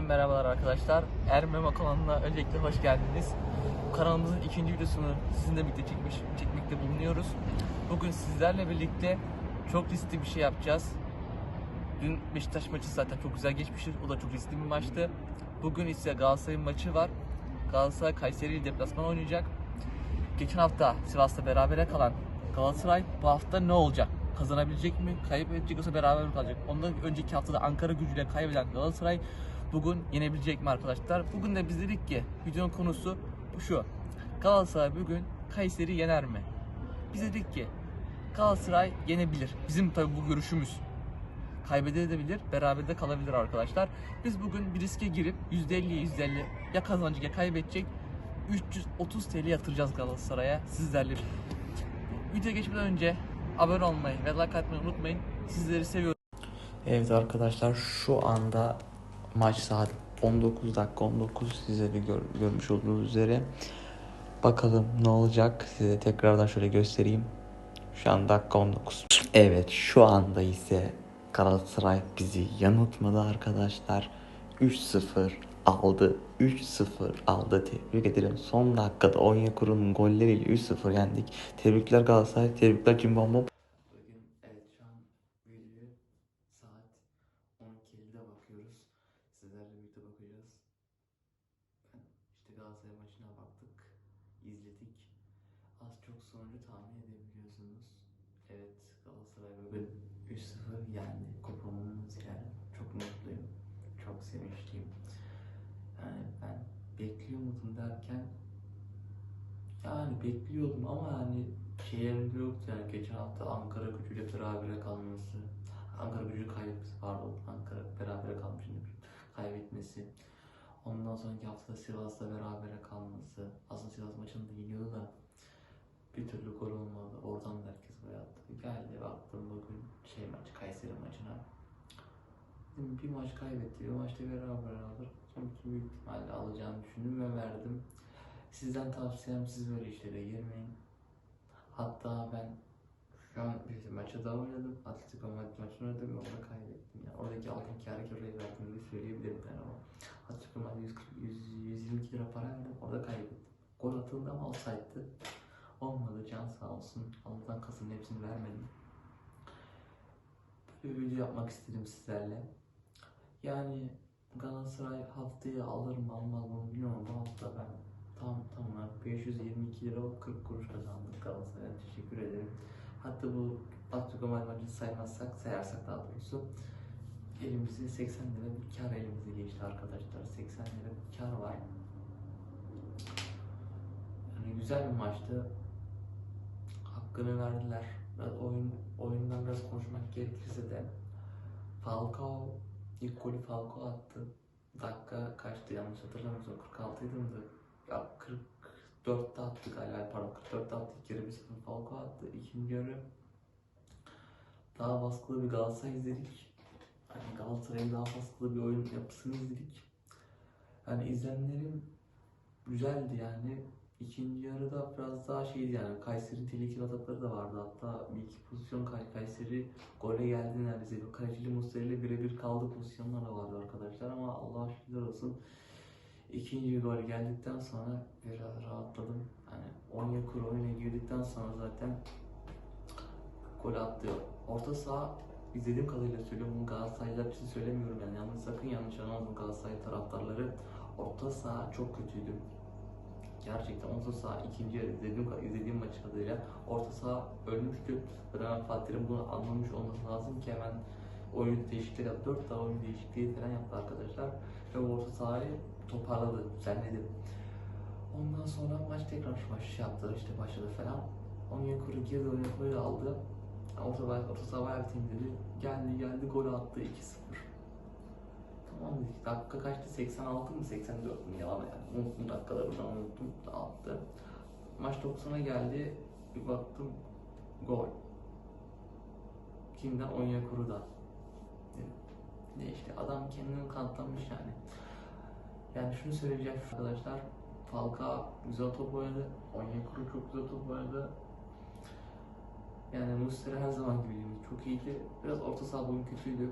Merhabalar arkadaşlar. Ermeme kanalına öncelikle hoş geldiniz. Kanalımızın ikinci videosunu sizinle birlikte çekmiş, çekmekte bulunuyoruz. Bugün sizlerle birlikte çok riskli bir şey yapacağız. Dün Beşiktaş maçı zaten çok güzel geçmiştir. O da çok riskli bir maçtı. Bugün ise Galatasaray'ın maçı var. Galatasaray Kayseri ile deplasman oynayacak. Geçen hafta Sivas'ta berabere kalan Galatasaray bu hafta ne olacak? Kazanabilecek mi? Kaybedecek yoksa beraber mi kalacak? Ondan önceki haftada Ankara gücüyle kaybeden Galatasaray bugün yenebilecek mi arkadaşlar? Bugün de biz dedik ki videonun konusu şu. Galatasaray bugün Kayseri yener mi? Biz dedik ki Galatasaray yenebilir. Bizim tabii bu görüşümüz. Kaybedebilir, beraber de kalabilir arkadaşlar. Biz bugün bir riske girip %50'ye %50 ya kazanacak ya kaybedecek 330 TL yatıracağız Galatasaray'a sizlerle. Videoya geçmeden önce abone olmayı ve like atmayı unutmayın. Sizleri seviyorum. Evet arkadaşlar şu anda maç saat 19 dakika 19 size de gör- görmüş olduğunuz üzere. Bakalım ne olacak size tekrardan şöyle göstereyim. Şu an dakika 19. Evet şu anda ise Galatasaray bizi yanıltmadı arkadaşlar. 3-0 aldı. 3-0 aldı. Tebrik ederim. Son dakikada Onyekuru'nun golleriyle 3-0 yendik. Tebrikler Galatasaray. Tebrikler Cimbombo. Bugün evet şu an video saat 12.50'de bakıyoruz. Sizlerle birlikte bakacağız. Ben işte Galatasaray maçına baktık. izledik. Az çok sonucu tahmin edebiliyorsunuz. Evet Galatasaray bugün 3-0 yendi. Kupamız yani. Çok mutluyum. Çok sevinçliyim. Yani ben bekliyor muydum derken yani bekliyordum ama yani şeylerimde yoktu yani geçen hafta Ankara gücüyle berabere kalması Ankara gücü kaybetmesi pardon Ankara berabere kalmış şimdi kaybetmesi ondan sonraki hafta Sivas'la berabere kalması. Aslında Sivas maçında yeniyordu da bir türlü gol olmadı. Oradan da herkes gol attı. Geldi baktım bugün şey maç Kayseri maçına. Bir maç kaybetti bir maçta beraber alır. Sonuçta büyük ihtimalle alacağını düşündüm ve verdim. Sizden tavsiyem siz böyle işlere girmeyin. Hatta ben şu an bir maçı daha oynadım. Atletico Madrid maçını oynadım ve orada kaybettim. Yani oradaki aldığım kârı oraya verdiğimi söyleyebilirim lira para verdim orada kaybettim. Gol atıldı ama olsaydı olmadı can sağ olsun. Allah'tan kasının hepsini vermedim. Böyle bir video yapmak istedim sizlerle. Yani Galatasaray haftaya alır mı almaz mı bilmiyorum bu hafta ben tam tamam 522 lira 40 kuruş kazandık Galatasaray'a teşekkür ederim. Hatta bu Atletico Madrid maçını saymazsak sayarsak daha doğrusu elimize 80 lira bir kar elimize geçti arkadaşlar 80 lira bir kar var. Güzel bir maçtı. Hakkını verdiler. Biraz oyun oyundan biraz konuşmak gerekirse de Falcao ilk golü Falcao attı. Dakika kaçtı yanlış hatırlamıyorsam 46 idi mi? Ya 44'te attık galiba pardon 44'te attık yarı bir sıfır Falcao attı. İkinci yarı daha baskılı bir Galatasaray izledik. Hani Galatasaray'ın daha baskılı bir oyun yapısını izledik. Yani izlenimlerim güzeldi yani. İkinci yarıda biraz daha şeydi yani Kayseri'nin tehlikeli atakları da vardı hatta bir iki pozisyon Kay- Kayseri gole geldi neredeyse bir kalecili Muslera ile birebir kaldı pozisyonlar da vardı arkadaşlar ama Allah'a şükürler olsun ikinci gol geldikten sonra biraz rahatladım. Hani Onyekuru oyuna girdikten sonra zaten gol attı. Orta saha izlediğim kadarıyla söylüyorum bunu Galatasaraylılar için söylemiyorum yani yanlış sakın yanlış anlamayın Galatasaray taraftarları. Orta saha çok kötüydü. Gerçekten orta saha ikinci yarı izlediğim, izlediğim maç kadarıyla orta saha ölmüştü. Hemen Fatih Terim bunu anlamış olması lazım ki hemen oyun değişiklikleri yaptı. 4 tane oyun değişikliği falan yaptı arkadaşlar. Ve orta sahayı toparladı, düzenledi. Ondan sonra maç tekrar baş yaptı işte başladı falan. Onyekuru girdi oyuna aldı. Orta, orta saha bayağı temizledi. Geldi geldi gol attı 2-0. Tamam. Dakika kaçtı? 86 mı 84 mü? Yalan yani. Unuttum dakikaları an unuttum. Attı. Maç 90'a geldi. Bir baktım gol. Kimden? Onyekuru'dan. Ne işte adam kendini kanıtlamış yani. Yani şunu söyleyeceğim arkadaşlar. Falcao güzel top oynadı. Onyekuru çok güzel top oynadı. Yani Muslera her zaman gibi çok iyiydi. Biraz orta saha boyun kötüydü.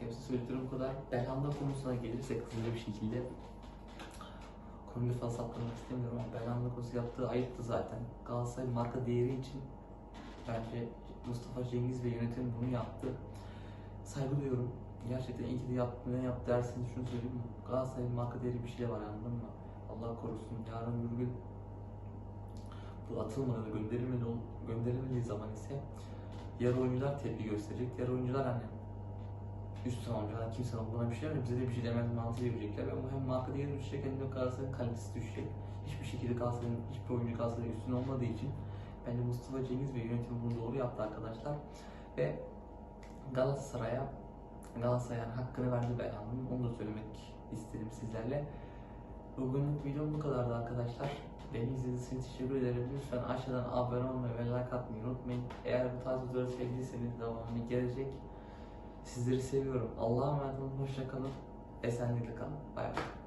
Hepsi söylediklerim bu kadar. Belhanda konusuna gelirsek hızlı bir şekilde konuyu fazla saptırmak istemiyorum ama Belhanda konusu yaptığı ayıptı zaten. Galatasaray marka değeri için bence Mustafa Cengiz ve yönetim bunu yaptı. Saygı duyuyorum. Gerçekten iyi ki de yaptı. Ne yaptı derseniz şunu söyleyeyim mi? Galatasaray'ın marka değeri bir şey var anladın mı? Allah korusun. Yarın bir gün bu atılmadan gönderilmedi, gönderilmediği zaman ise diğer oyuncular tepki gösterecek. Diğer oyuncular hani üst oyuncular kimse buna bir şey demez, bize de bir şey demez mantığı yürüyecekler. Ve bu hem marka değeri düşecek hem de Galatasaray'ın kalitesi düşecek. Hiçbir şekilde Galatasaray'ın, hiçbir oyuncu Galatasaray'ın üstün olmadığı için bence Mustafa Cengiz ve yönetim bunu doğru yaptı arkadaşlar. Ve Galatasaray'a Galatasaray'ın hakkını verdi ben anladım. Onu da söylemek istedim sizlerle. Bugünlük videom bu kadardı arkadaşlar. Beni izlediğiniz için teşekkür ederim. Lütfen aşağıdan abone olmayı ve like atmayı unutmayın. Eğer bu tarz videoları sevdiyseniz devamını gelecek. Sizleri seviyorum. Allah'a emanet olun. Hoşça kalın. Esenlikle kalın. Bay bay.